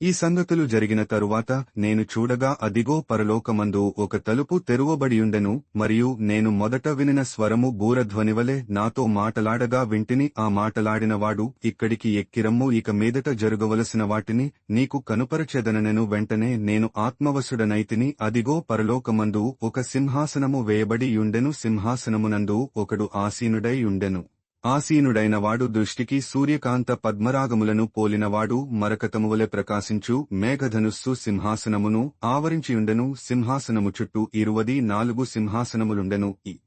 ఈ సంగతులు జరిగిన తరువాత నేను చూడగా అదిగో పరలోకమందు ఒక తలుపు తెరువబడియుండెను మరియు నేను మొదట వినిన స్వరము బూరధ్వనివలే నాతో మాటలాడగా వింటిని ఆ మాటలాడినవాడు ఇక్కడికి ఎక్కిరమ్ము ఇక మీదట జరుగవలసిన వాటిని నీకు కనుపరచెదననెను వెంటనే నేను ఆత్మవసుడనైతిని అదిగో పరలోకమందు ఒక సింహాసనము వేయబడియుండెను సింహాసనమునందు ఒకడు ఆసీనుడైయుండెను. ఆసీనుడైనవాడు దృష్టికి సూర్యకాంత పద్మరాగములను పోలినవాడు మరకతమువలె ప్రకాశించు మేఘధనుస్సు సింహాసనమును ఆవరించియుండెను సింహాసనము చుట్టూ ఇరువది నాలుగు సింహాసనములుండెను. ఈ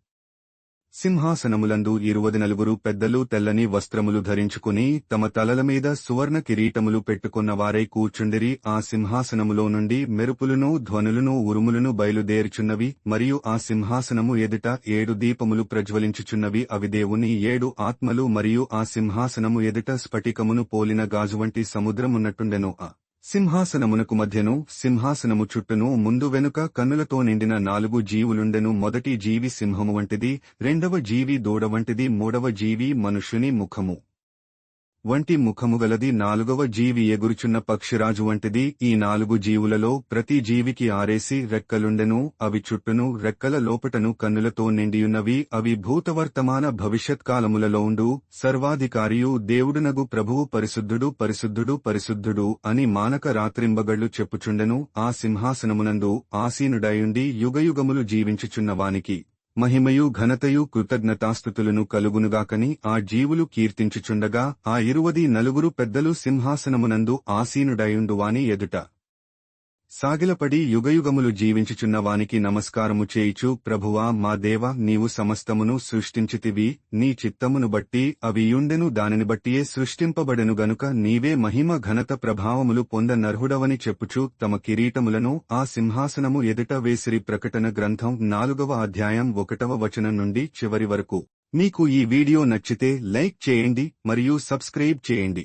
సింహాసనములందు ఇరువది నలుగురు పెద్దలు తెల్లని వస్త్రములు ధరించుకుని తమ తలల మీద సువర్ణ కిరీటములు పెట్టుకున్న వారై కూర్చుండిరి. ఆ సింహాసనములో నుండి మెరుపులను ధ్వనులను ఉరుములను బయలుదేరుచున్నవి మరియు ఆ సింహాసనము ఎదుట ఏడు దీపములు ప్రజ్వలించుచున్నవి. అవి దేవుని ఏడు ఆత్మలు మరియు ఆ సింహాసనము ఎదుట స్ఫటికమును పోలిన గాజువంటి సముద్రమున్నట్టుండెను. ఆ సింహాసనమునకు మధ్యను సింహాసనము చుట్టూను ముందు వెనుక కన్నులతో నిండిన నాలుగు జీవులుండెను మొదటి జీవి సింహము వంటిది రెండవ జీవి దూడ వంటిది మూడవ జీవి మనుష్యుని ముఖము. వంటి ముఖము గలది నాలుగవ జీవి ఎగురుచున్న పక్షిరాజు వంటిది. ఈ నాలుగు జీవులలో ప్రతి జీవికి ఆరేసి రెక్కలుండెను అవి చుట్టును రెక్కల లోపటను కన్నులతో నిండియున్నవి. అవి భూతవర్తమాన భవిష్యత్కాలములలో ఉండు. సర్వాధికారియు దేవుడునగు ప్రభువు పరిశుద్ధుడు పరిశుద్ధుడు పరిశుద్ధుడు అని మానక రాత్రింబగళ్ళు చెప్పుచుండెను. ఆ సింహాసనమునందు ఆసీనుడయుండి యుగయుగములు జీవించుచున్నవానికి మహిమయు ఘనతయు కృతజ్ఞతాస్థుతులను కలుగునుగాకని ఆ జీవులు కీర్తించుచుండగా ఆ ఇరువది నలుగురు పెద్దలు సింహాసనమునందు ఆసీనుడయుండువాని ఎదుట. సాగిలపడి యుగయుగములు జీవించుచున్న వానికి నమస్కారము చేయిచు ప్రభువా మా దేవ నీవు సమస్తమును సృష్టించితివి నీ చిత్తమును బట్టి అవియుండెను దానిని బట్టియే సృష్టింపబడెను గనుక నీవే మహిమ ఘనత ప్రభావములు పొంద నర్హుడవని చెప్పుచు తమ కిరీటములను ఆ సింహాసనము ఎదుట వేసిరి ప్రకటన గ్రంథం నాలుగవ అధ్యాయం ఒకటవ వచనం నుండి చివరి వరకు. మీకు ఈ వీడియో నచ్చితే లైక్ చేయండి మరియు సబ్స్క్రైబ్ చేయండి.